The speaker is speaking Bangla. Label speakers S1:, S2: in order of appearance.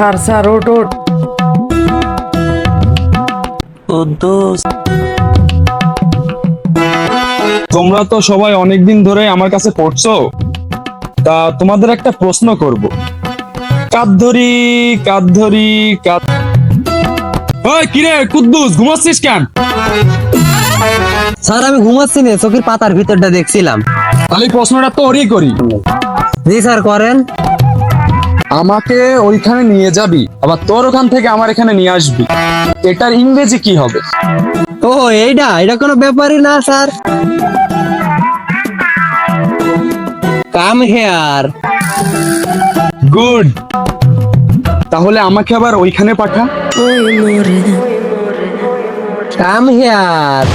S1: স্যার স্যার ওট ওট
S2: কুদ্দুস
S3: তোমরা তো সবাই অনেকদিন ধরে আমার কাছে পড়ছো। তা তোমাদের একটা প্রশ্ন করব। কাদ ধরি কাদ ধরি কাদ ওই কিরে কুদ্দুস ঘুমাচ্ছিস কেন?
S2: স্যার আমি ঘুমাচ্ছি না চোখের পাতার ভিতরটা দেখছিলাম।
S3: তাহলে প্রশ্নটা তো ওরই করি।
S2: জি স্যার করেন।
S3: আমাকে ওইখানে নিয়ে যাবি আবার তোর ওখান থেকে আমার এখানে নিয়ে আসবি। এটার ইংরেজি কি হবে?
S2: ও এইটা এটা কোনো ব্যাপারই না স্যার। কাম হেয়ার
S3: গুড তাহলে আমাকে আবার ওইখানে পাঠা?
S2: Come here